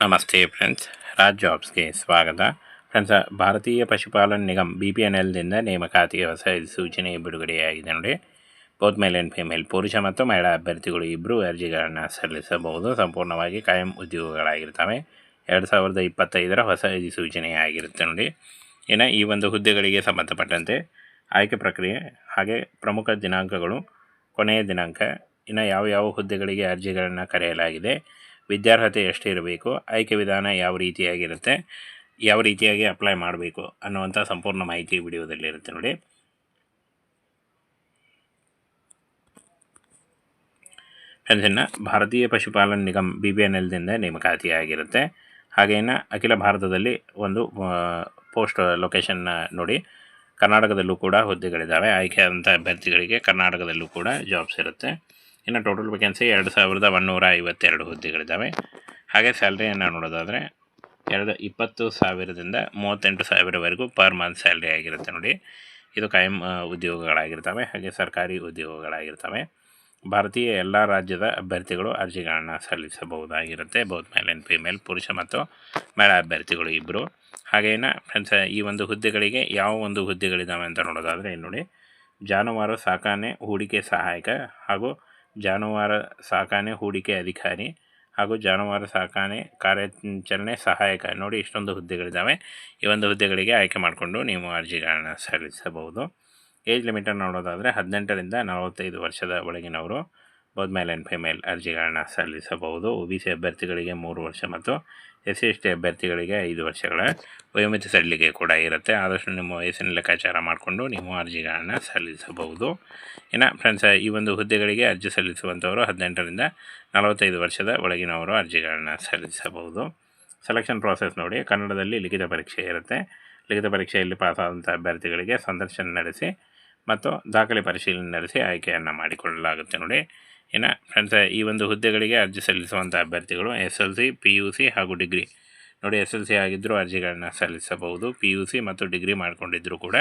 ನಮಸ್ತೆ ಫ್ರೆಂಡ್ಸ್ ರಾಜ್ ಜಾಬ್ಸ್ಗೆ ಸ್ವಾಗತ. Friends Bharatiya Pashupalan Nigam B P N ಎಲ್ದಿಂದ ನೇಮಕಾತಿಗೆ ಹೊಸ ಸೂಚನೆ ಬಿಡುಗಡೆಯಾಗಿದೆ ನೋಡಿ. ಬೋತ್ ಮೇಲ್ ಆ್ಯಂಡ್ ಫಿಮೇಲ್ ಪುರುಷ ಮತ್ತು ಮಹಿಳಾ ಅಭ್ಯರ್ಥಿಗಳು ಇಬ್ಬರು ಅರ್ಜಿಗಳನ್ನು ಸಲ್ಲಿಸಬಹುದು. ಸಂಪೂರ್ಣವಾಗಿ ಕಾಯಂ ಉದ್ಯೋಗಗಳಾಗಿರ್ತವೆ. ಎರಡು ಸಾವಿರದ ಇಪ್ಪತ್ತೈದರ ಹೊಸ ಅಧಿಸೂಚನೆಯಾಗಿರುತ್ತೆ ನೋಡಿ. ಇನ್ನು ಈ ಒಂದು ಹುದ್ದೆಗಳಿಗೆ ಸಂಬಂಧಪಟ್ಟಂತೆ ಆಯ್ಕೆ ಪ್ರಕ್ರಿಯೆ ಹಾಗೆ ಪ್ರಮುಖ ದಿನಾಂಕಗಳು ಕೊನೆಯ ದಿನಾಂಕ, ಇನ್ನು ಯಾವ ಯಾವ ಹುದ್ದೆಗಳಿಗೆ ಅರ್ಜಿಗಳನ್ನು ಕರೆಯಲಾಗಿದೆ ವಿದ್ಯಾರ್ಹತೆ ಎಷ್ಟಿರಬೇಕು ಆಯ್ಕೆ ವಿಧಾನ ಯಾವ ರೀತಿಯಾಗಿರುತ್ತೆ, ಯಾವ ರೀತಿಯಾಗಿ ಅಪ್ಲೈ ಮಾಡಬೇಕು ಅನ್ನುವಂಥ ಸಂಪೂರ್ಣ ಮಾಹಿತಿ ವಿಡಿಯೋದಲ್ಲಿರುತ್ತೆ ನೋಡಿ. Friends Bharatiya Pashupalan Nigam B B N ಎಲ್ದಿಂದ ನೇಮಕಾತಿಯಾಗಿರುತ್ತೆ. ಹಾಗೇನ ಅಖಿಲ ಭಾರತದಲ್ಲಿ ಒಂದು ಪೋಸ್ಟ್ ಲೊಕೇಶನ್ನ ನೋಡಿ. ಕರ್ನಾಟಕದಲ್ಲೂ ಕೂಡ ಹುದ್ದೆಗಳಿದ್ದಾವೆ. ಆಯ್ಕೆಯಾದಂಥ ಅಭ್ಯರ್ಥಿಗಳಿಗೆ ಕರ್ನಾಟಕದಲ್ಲೂ ಕೂಡ ಜಾಬ್ಸ್ ಇರುತ್ತೆ. ಇನ್ನು ಟೋಟಲ್ ವೇಕೆನ್ಸಿ ಎರಡು ಸಾವಿರದ ಒನ್ನೂರ ಐವತ್ತೆರಡು ಹುದ್ದೆಗಳಿದ್ದಾವೆ. ಹಾಗೆ ಸ್ಯಾಲ್ರಿಯನ್ನು ನೋಡೋದಾದರೆ ಎರಡು ಇಪ್ಪತ್ತು ಸಾವಿರದಿಂದ ಮೂವತ್ತೆಂಟು ಸಾವಿರವರೆಗೂ ಪರ್ ಮಂತ್ ಸ್ಯಾಲ್ರಿ ಆಗಿರುತ್ತೆ ನೋಡಿ. ಇದು ಕಾಯಂ ಉದ್ಯೋಗಗಳಾಗಿರ್ತವೆ. ಹಾಗೆ ಸರ್ಕಾರಿ ಉದ್ಯೋಗಗಳಾಗಿರ್ತವೆ. ಭಾರತೀಯ ಎಲ್ಲ ರಾಜ್ಯದ ಅಭ್ಯರ್ಥಿಗಳು ಅರ್ಜಿಗಳನ್ನು ಸಲ್ಲಿಸಬಹುದಾಗಿರುತ್ತೆ. ಬೌತ್ ಮೇಲ್ ಆ್ಯಂಡ್ ಫಿಮೇಲ್ ಪುರುಷ ಮತ್ತು ಮಹಿಳಾ ಅಭ್ಯರ್ಥಿಗಳು ಇಬ್ಬರು ಹಾಗೇನ ಫ್ರೆಂಡ್ಸ್ ಈ ಒಂದು ಹುದ್ದೆಗಳಿಗೆ ಯಾವ ಒಂದು ಹುದ್ದೆಗಳಿದ್ದಾವೆ ಅಂತ ನೋಡೋದಾದರೆ ನೋಡಿ. ಜಾನುವಾರು ಸಾಕಾನೆ ಹೂಡಿಕೆ ಸಹಾಯಕ ಹಾಗೂ ಜಾನುವಾರು ಸಾಕಾಣೆ ಹೂಡಿಕೆ ಅಧಿಕಾರಿ ಹಾಗೂ ಜಾನುವಾರು ಸಾಕಾಣೆ ಕಾರ್ಯಾಚರಣೆ ಸಹಾಯಕ. ನೋಡಿ, ಇಷ್ಟೊಂದು ಹುದ್ದೆಗಳಿದ್ದಾವೆ. ಈ ಒಂದು ಹುದ್ದೆಗಳಿಗೆ ಆಯ್ಕೆ ಮಾಡಿಕೊಂಡು ನೀವು ಅರ್ಜಿಗಳನ್ನು ಸಲ್ಲಿಸಬಹುದು. ಏಜ್ ಲಿಮಿಟನ್ನು ನೋಡೋದಾದರೆ ಹದಿನೆಂಟರಿಂದ ನಲವತ್ತೈದು ವರ್ಷದ ಒಳಗಿನವರು. ಎನ್ ಆ್ಯಂಡ್ ಫಿಮೇಲ್ ಅರ್ಜಿಗಳನ್ನು ಸಲ್ಲಿಸಬಹುದು? ಒ ಬಿ ಸಿ ಅಭ್ಯರ್ಥಿಗಳಿಗೆ ಮೂರು ವರ್ಷ ಮತ್ತು ಎಸ್ ಸಿ ಎಸ್ ಟಿ ಅಭ್ಯರ್ಥಿಗಳಿಗೆ ಐದು ವರ್ಷಗಳ ವಯೋಮಿತಿ ಸಡಿಲಿಕೆ ಕೂಡ ಇರುತ್ತೆ. ಆದಷ್ಟು ನಿಮ್ಮ ವಯಸ್ಸಿನ ಲೆಕ್ಕಾಚಾರ ಮಾಡಿಕೊಂಡು ನೀವು ಅರ್ಜಿಗಳನ್ನು ಸಲ್ಲಿಸಬಹುದು. ಇನ್ನು ಫ್ರೆಂಡ್ಸ್ ಈ ಒಂದು ಹುದ್ದೆಗಳಿಗೆ ಅರ್ಜಿ ಸಲ್ಲಿಸುವಂಥವರು ಹದಿನೆಂಟರಿಂದ ನಲವತ್ತೈದು ವರ್ಷದ ಒಳಗಿನವರು ಅರ್ಜಿಗಳನ್ನು ಸಲ್ಲಿಸಬಹುದು. ಸೆಲೆಕ್ಷನ್ ಪ್ರಾಸೆಸ್ ನೋಡಿ, ಕನ್ನಡದಲ್ಲಿ ಲಿಖಿತ ಪರೀಕ್ಷೆ ಇರುತ್ತೆ. ಲಿಖಿತ ಪರೀಕ್ಷೆಯಲ್ಲಿ ಪಾಸಾದಂಥ ಅಭ್ಯರ್ಥಿಗಳಿಗೆ ಸಂದರ್ಶನ ನಡೆಸಿ ಮತ್ತು ದಾಖಲೆ ಪರಿಶೀಲನೆ ನಡೆಸಿ ಆಯ್ಕೆಯನ್ನು ಮಾಡಿಕೊಳ್ಳಲಾಗುತ್ತೆ ನೋಡಿ. ಇನ್ನು ಫ್ರೆಂಡ್ಸ್ ಈ ಒಂದು ಹುದ್ದೆಗಳಿಗೆ ಅರ್ಜಿ ಸಲ್ಲಿಸುವಂಥ ಅಭ್ಯರ್ಥಿಗಳು S L C P U C ಹಾಗೂ ಡಿಗ್ರಿ. ನೋಡಿ ಎಸ್ ಎಲ್ ಸಿ ಆಗಿದ್ದರೂ ಅರ್ಜಿಗಳನ್ನ ಸಲ್ಲಿಸಬಹುದು. ಪಿ ಯು ಸಿ ಮತ್ತು ಡಿಗ್ರಿ ಮಾಡ್ಕೊಂಡಿದ್ದರೂ ಕೂಡ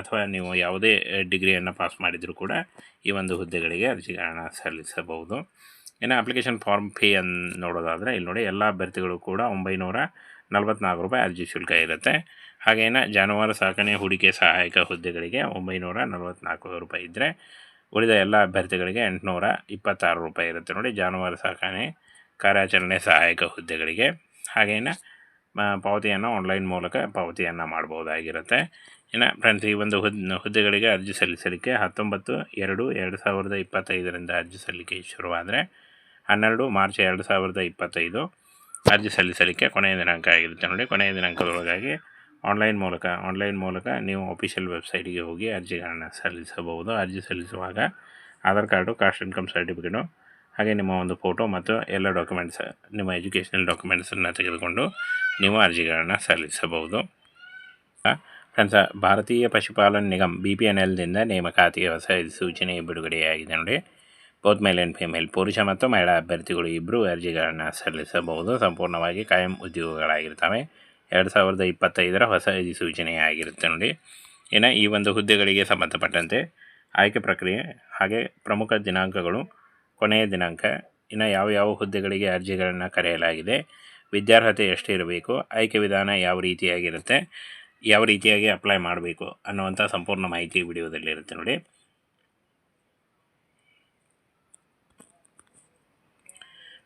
ಅಥವಾ ನೀವು ಯಾವುದೇ ಡಿಗ್ರಿಯನ್ನು ಪಾಸ್ ಮಾಡಿದರೂ ಕೂಡ ಈ ಒಂದು ಹುದ್ದೆಗಳಿಗೆ ಅರ್ಜಿಗಳನ್ನ ಸಲ್ಲಿಸಬಹುದು. ಇನ್ನು ಅಪ್ಲಿಕೇಶನ್ ಫಾರ್ಮ್ ಫೀ ಅನ್ನು ನೋಡೋದಾದರೆ, ಇಲ್ಲಿ ನೋಡಿ ಎಲ್ಲ ಅಭ್ಯರ್ಥಿಗಳು ಕೂಡ ಒಂಬೈನೂರ ನಲ್ವತ್ನಾಲ್ಕು ರೂಪಾಯಿ ಅರ್ಜಿ ಶುಲ್ಕ ಇರುತ್ತೆ. ಹಾಗೇನ ಜಾನುವಾರು ಸಾಕಣೆ, ಹೂಡಿಕೆ ಸಹಾಯಕ ಹುದ್ದೆಗಳಿಗೆ ಒಂಬೈನೂರ ನಲ್ವತ್ನಾಲ್ಕು ರೂಪಾಯಿ ಇದ್ದರೆ ಉಳಿದ ಎಲ್ಲ ಅಭ್ಯರ್ಥಿಗಳಿಗೆ ಎಂಟುನೂರ ಇಪ್ಪತ್ತಾರು ರೂಪಾಯಿ ಇರುತ್ತೆ ನೋಡಿ. ಜಾನುವಾರು ಸಾಕಣೆ, ಕಾರ್ಯಾಚರಣೆ ಸಹಾಯಕ ಹುದ್ದೆಗಳಿಗೆ. ಹಾಗೇನ ಪಾವತಿಯನ್ನು ಆನ್ಲೈನ್ ಮೂಲಕ ಪಾವತಿಯನ್ನು ಮಾಡ್ಬೋದಾಗಿರುತ್ತೆ ಇನ್ನು ಫ್ರೆಂಡ್ಸ್ ಈ ಒಂದು ಹುದ್ದೆ ಹುದ್ದೆಗಳಿಗೆ ಅರ್ಜಿ ಸಲ್ಲಿಸಲಿಕ್ಕೆ ಹತ್ತೊಂಬತ್ತು, ಎರಡು ಎರಡು ಸಾವಿರದ ಇಪ್ಪತ್ತೈದರಿಂದ ಅರ್ಜಿ ಸಲ್ಲಿಕೆ ಶುರುವಾದರೆ ಹನ್ನೆರಡು, ಮಾರ್ಚ್ ಎರಡು ಸಾವಿರದ ಇಪ್ಪತ್ತೈದು ಅರ್ಜಿ ಸಲ್ಲಿಸಲಿಕ್ಕೆ ಕೊನೆಯ ದಿನಾಂಕ ಆಗಿರುತ್ತೆ ನೋಡಿ. ಕೊನೆಯ ದಿನಾಂಕದೊಳಗಾಗಿ ಆನ್ಲೈನ್ ಮೂಲಕ ಆನ್ಲೈನ್ ಮೂಲಕ ನೀವು ಅಫಿಷಿಯಲ್ ವೆಬ್ಸೈಟಿಗೆ ಹೋಗಿ ಅರ್ಜಿಗಳನ್ನು ಸಲ್ಲಿಸಬಹುದು. ಅರ್ಜಿ ಸಲ್ಲಿಸುವಾಗ Aadhaar card caste income certificate ಹಾಗೆ ನಿಮ್ಮ ಒಂದು ಫೋಟೋ ಮತ್ತು ಎಲ್ಲ ಡಾಕ್ಯುಮೆಂಟ್ಸ್ ನಿಮ್ಮ ಎಜುಕೇಷನಲ್ ಡಾಕ್ಯುಮೆಂಟ್ಸನ್ನು ತೆಗೆದುಕೊಂಡು ನೀವು ಅರ್ಜಿಗಳನ್ನು ಸಲ್ಲಿಸಬಹುದು. Friends, Bharatiya Pashupalan Nigam B P N ಎಲ್ದಿಂದ ನೇಮಕಾತಿಗೆ ಹೊಸ ಸೂಚನೆ ಬಿಡುಗಡೆಯಾಗಿದೆ ನೋಡಿ. ಬೋತ್ ಮೇಲ್ ಆ್ಯಂಡ್ ಫಿಮೇಲ್ ಪುರುಷ ಮತ್ತು ಮಹಿಳಾ ಅಭ್ಯರ್ಥಿಗಳು ಇಬ್ಬರು ಅರ್ಜಿಗಳನ್ನು ಸಲ್ಲಿಸಬಹುದು. ಸಂಪೂರ್ಣವಾಗಿ ಕಾಯಂ ಉದ್ಯೋಗಗಳಾಗಿರ್ತವೆ. ಎರಡು ಸಾವಿರದ ಇಪ್ಪತ್ತೈದರ ಹೊಸ ಆಗಿರುತ್ತೆ ನೋಡಿ. ಇನ್ನು ಈ ಒಂದು ಹುದ್ದೆಗಳಿಗೆ ಸಂಬಂಧಪಟ್ಟಂತೆ ಆಯ್ಕೆ ಪ್ರಕ್ರಿಯೆ ಹಾಗೆ ಪ್ರಮುಖ ದಿನಾಂಕಗಳು, ಕೊನೆಯ ದಿನಾಂಕ, ಇನ್ನು ಯಾವ ಯಾವ ಹುದ್ದೆಗಳಿಗೆ ಅರ್ಜಿಗಳನ್ನು ಕರೆಯಲಾಗಿದೆ, ವಿದ್ಯಾರ್ಹತೆ ಎಷ್ಟಿರಬೇಕು ಆಯ್ಕೆ ವಿಧಾನ ಯಾವ ರೀತಿಯಾಗಿರುತ್ತೆ, ಯಾವ ರೀತಿಯಾಗಿ ಅಪ್ಲೈ ಮಾಡಬೇಕು ಅನ್ನುವಂಥ ಸಂಪೂರ್ಣ ಮಾಹಿತಿ ವಿಡಿಯೋದಲ್ಲಿರುತ್ತೆ ನೋಡಿ.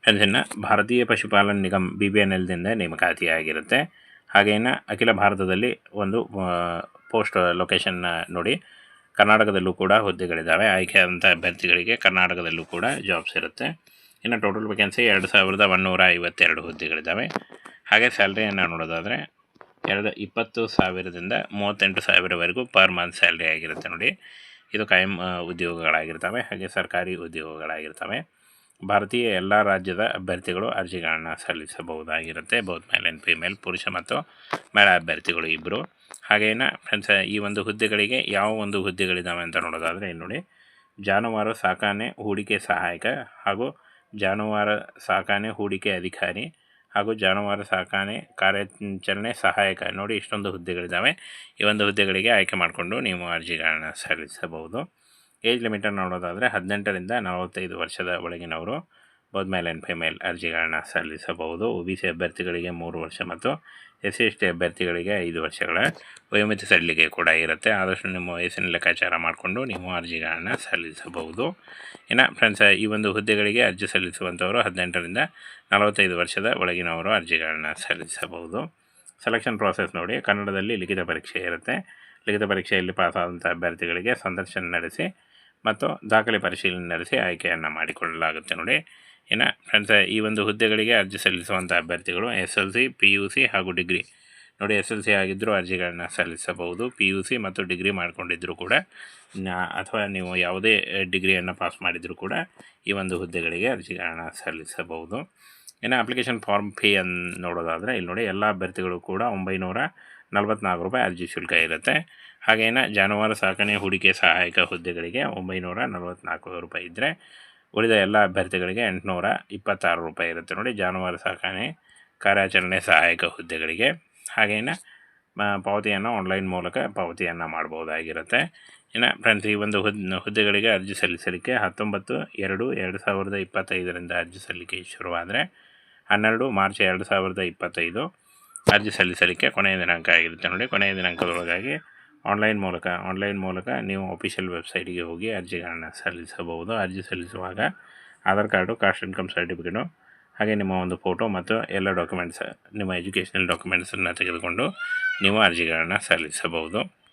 Friends Bharatiya Pashupalana Nigam B B N ಎಲ್ದಿಂದ ನೇಮಕಾತಿಯಾಗಿರುತ್ತೆ. ಹಾಗೇನ ಅಖಿಲ ಭಾರತದಲ್ಲಿ ಒಂದು ಪೋಸ್ಟ್ ಲೊಕೇಶನ್ನ ನೋಡಿ. ಕರ್ನಾಟಕದಲ್ಲೂ ಕೂಡ ಹುದ್ದೆಗಳಿದ್ದಾವೆ. ಆಯ್ಕೆಯಾದಂಥ ಅಭ್ಯರ್ಥಿಗಳಿಗೆ ಕರ್ನಾಟಕದಲ್ಲೂ ಕೂಡ ಜಾಬ್ಸ್ ಇರುತ್ತೆ. ಇನ್ನು ಟೋಟಲ್ ವೇಕೆನ್ಸಿ ಎರಡು ಸಾವಿರದ ಒನ್ನೂರ ಐವತ್ತೆರಡು ಹುದ್ದೆಗಳಿದ್ದಾವೆ. ಹಾಗೆ ಸ್ಯಾಲ್ರಿಯನ್ನು ನೋಡೋದಾದರೆ, ಎರಡು, ಇಪ್ಪತ್ತು ಸಾವಿರದಿಂದ ಮೂವತ್ತೆಂಟು ಸಾವಿರವರೆಗೂ ಪರ್ ಮಂತ್ ಸ್ಯಾಲ್ರಿ ಆಗಿರುತ್ತೆ ನೋಡಿ. ಇದು ಕಾಯಂ ಉದ್ಯೋಗಗಳಾಗಿರ್ತವೆ. ಹಾಗೆ ಸರ್ಕಾರಿ ಉದ್ಯೋಗಗಳಾಗಿರ್ತವೆ. ಭಾರತೀಯ ಎಲ್ಲ ರಾಜ್ಯದ ಅಭ್ಯರ್ಥಿಗಳು ಅರ್ಜಿಗಳನ್ನು ಸಲ್ಲಿಸಬಹುದಾಗಿರುತ್ತೆ. ಬಹುತ್ ಮೇಲ್ ಆ್ಯಂಡ್ ಫಿಮೇಲ್, ಪುರುಷ ಮತ್ತು ಮಹಿಳಾ ಅಭ್ಯರ್ಥಿಗಳು ಇಬ್ಬರು ಹಾಗೇನ ಫ್ರೆಂಡ್ಸ್ ಈ ಒಂದು ಹುದ್ದೆಗಳಿಗೆ ಯಾವ ಒಂದು ಹುದ್ದೆಗಳಿದ್ದಾವೆ ಅಂತ ನೋಡೋದಾದರೆ, ನೋಡಿ, ಜಾನುವಾರು ಸಾಕಾನೆ ಹೂಡಿಕೆ ಸಹಾಯಕ ಹಾಗೂ ಜಾನುವಾರು ಸಾಕಾನೆ ಹೂಡಿಕೆ ಅಧಿಕಾರಿ ಹಾಗೂ ಜಾನುವಾರು ಸಾಕಾನೆ ಕಾರ್ಯಾಚರಣೆ ಸಹಾಯಕ. ನೋಡಿ, ಇಷ್ಟೊಂದು ಹುದ್ದೆಗಳಿದ್ದಾವೆ ಈ ಒಂದು ಹುದ್ದೆಗಳಿಗೆ ಆಯ್ಕೆ ಮಾಡಿಕೊಂಡು ನೀವು ಅರ್ಜಿಗಳನ್ನು ಸಲ್ಲಿಸಬಹುದು. ಏಜ್ ಲಿಮಿಟನ್ನು ನೋಡೋದಾದರೆ ಹದಿನೆಂಟರಿಂದ ನಲವತ್ತೈದು ವರ್ಷದ ಒಳಗಿನವರು ಬೋತ್ ಮೇಲ್ ಆ್ಯಂಡ್ ಫಿಮೇಲ್ ಅರ್ಜಿಗಳನ್ನ ಸಲ್ಲಿಸಬಹುದು. ಒ ಬಿ ಸಿ ಅಭ್ಯರ್ಥಿಗಳಿಗೆ ಮೂರು ವರ್ಷ ಮತ್ತು ಎಸ್ ಸಿ ಎಸ್ ಟಿ ಅಭ್ಯರ್ಥಿಗಳಿಗೆ ಐದು ವರ್ಷಗಳ ವಯೋಮಿತಿ ಸಡಿಲಿಕೆ ಕೂಡ ಇರುತ್ತೆ. ಆದಷ್ಟು ನಿಮ್ಮ ವಯಸ್ಸಿನ ಲೆಕ್ಕಾಚಾರ ಮಾಡಿಕೊಂಡು ನೀವು ಅರ್ಜಿಗಳನ್ನು ಸಲ್ಲಿಸಬಹುದು. ಇನ್ನು ಫ್ರೆಂಡ್ಸ್ ಈ ಒಂದು ಹುದ್ದೆಗಳಿಗೆ ಅರ್ಜಿ ಸಲ್ಲಿಸುವಂಥವರು ಹದಿನೆಂಟರಿಂದ ನಲವತ್ತೈದು ವರ್ಷದ ಒಳಗಿನವರು ಅರ್ಜಿಗಳನ್ನು ಸಲ್ಲಿಸಬಹುದು. ಸೆಲೆಕ್ಷನ್ ಪ್ರಾಸೆಸ್ ನೋಡಿ, ಕನ್ನಡದಲ್ಲಿ ಲಿಖಿತ ಪರೀಕ್ಷೆ ಇರುತ್ತೆ. ಲಿಖಿತ ಪರೀಕ್ಷೆಯಲ್ಲಿ ಪಾಸಾದಂಥ ಅಭ್ಯರ್ಥಿಗಳಿಗೆ ಸಂದರ್ಶನ ನಡೆಸಿ ಮತ್ತು ದಾಖಲೆ ಪರಿಶೀಲನೆ ನಡೆಸಿ ಆಯ್ಕೆಯನ್ನು ಮಾಡಿಕೊಳ್ಳಲಾಗುತ್ತೆ ನೋಡಿ. ಇನ್ನು ಫ್ರೆಂಡ್ಸ್, ಈ ಒಂದು ಹುದ್ದೆಗಳಿಗೆ ಅರ್ಜಿ ಸಲ್ಲಿಸುವಂಥ ಅಭ್ಯರ್ಥಿಗಳು S L C, P U C ಹಾಗೂ ಡಿಗ್ರಿ. ನೋಡಿ, ಎಸ್ ಎಲ್ ಸಿ ಆಗಿದ್ದರೂ ಅರ್ಜಿಗಳನ್ನು ಸಲ್ಲಿಸಬಹುದು. ಪಿ ಯು ಸಿ ಮತ್ತು ಡಿಗ್ರಿ ಮಾಡಿಕೊಂಡಿದ್ದರೂ ಕೂಡ ಅಥವಾ ನೀವು ಯಾವುದೇ ಡಿಗ್ರಿಯನ್ನು ಪಾಸ್ ಮಾಡಿದರೂ ಕೂಡ ಈ ಒಂದು ಹುದ್ದೆಗಳಿಗೆ ಅರ್ಜಿಗಳನ್ನು ಸಲ್ಲಿಸಬಹುದು. ಇನ್ನು ಅಪ್ಲಿಕೇಶನ್ ಫಾರ್ಮ್ ಫೀ ಅನ್ನು ನೋಡೋದಾದರೆ, ಇಲ್ಲಿ ನೋಡಿ, ಎಲ್ಲ ಅಭ್ಯರ್ಥಿಗಳು ಕೂಡ ಒಂಬೈನೂರ ನಲವತ್ನಾಲ್ಕು ರೂಪಾಯಿ ಅರ್ಜಿ ಶುಲ್ಕ ಇರುತ್ತೆ. ಹಾಗೇನ ಜಾನುವಾರು ಸಾಕಣೆ ಹೂಡಿಕೆ ಸಹಾಯಕ ಹುದ್ದೆಗಳಿಗೆ ಒಂಬೈನೂರ ನಲವತ್ನಾಲ್ಕು ರೂಪಾಯಿ ಇದ್ದರೆ ಉಳಿದ ಎಲ್ಲ ಅಭ್ಯರ್ಥಿಗಳಿಗೆ ಎಂಟುನೂರ ಇಪ್ಪತ್ತಾರು ರೂಪಾಯಿ ಇರುತ್ತೆ ನೋಡಿ ಜಾನುವಾರು ಸಾಕಣೆ ಕಾರ್ಯಾಚರಣೆ ಸಹಾಯಕ ಹುದ್ದೆಗಳಿಗೆ. ಹಾಗೇನ ಪಾವತಿಯನ್ನು ಆನ್ಲೈನ್ ಮೂಲಕ ಪಾವತಿಯನ್ನು ಮಾಡ್ಬೋದಾಗಿರುತ್ತೆ ಇನ್ನು ಫ್ರೆಂಡ್ಸ್ ಈ ಒಂದು ಹುದ್, ಹುದ್ದೆಗಳಿಗೆ ಅರ್ಜಿ ಸಲ್ಲಿಸಲಿಕ್ಕೆ ಹತ್ತೊಂಬತ್ತು ಎರಡು ಎರಡು ಸಾವಿರದ ಇಪ್ಪತ್ತೈದರಿಂದ ಅರ್ಜಿ ಸಲ್ಲಿಕೆ ಶುರುವಾದರೆ ಹನ್ನೆರಡು ಮಾರ್ಚ್ ಎರಡು ಸಾವಿರದ ಇಪ್ಪತ್ತೈದು ಅರ್ಜಿ ಸಲ್ಲಿಸಲಿಕ್ಕೆ ಕೊನೆಯ ದಿನಾಂಕ ಆಗಿರುತ್ತೆ ನೋಡಿ. ಕೊನೆಯ ದಿನಾಂಕದೊಳಗಾಗಿ ಆನ್ಲೈನ್ ಮೂಲಕ ಆನ್ಲೈನ್ ಮೂಲಕ ನೀವು ಅಫಿಷಿಯಲ್ ವೆಬ್ಸೈಟಿಗೆ ಹೋಗಿ ಅರ್ಜಿಗಳನ್ನು ಸಲ್ಲಿಸಬಹುದು. ಅರ್ಜಿ ಸಲ್ಲಿಸುವಾಗ Aadhaar card caste income certificate ಹಾಗೆ ನಿಮ್ಮ ಒಂದು ಫೋಟೋ ಮತ್ತು ಎಲ್ಲ ಡಾಕ್ಯುಮೆಂಟ್ಸ್ ನಿಮ್ಮ ಎಜುಕೇಷನಲ್ ಡಾಕ್ಯುಮೆಂಟ್ಸನ್ನು ತೆಗೆದುಕೊಂಡು ನೀವು ಅರ್ಜಿಗಳನ್ನು ಸಲ್ಲಿಸಬಹುದು.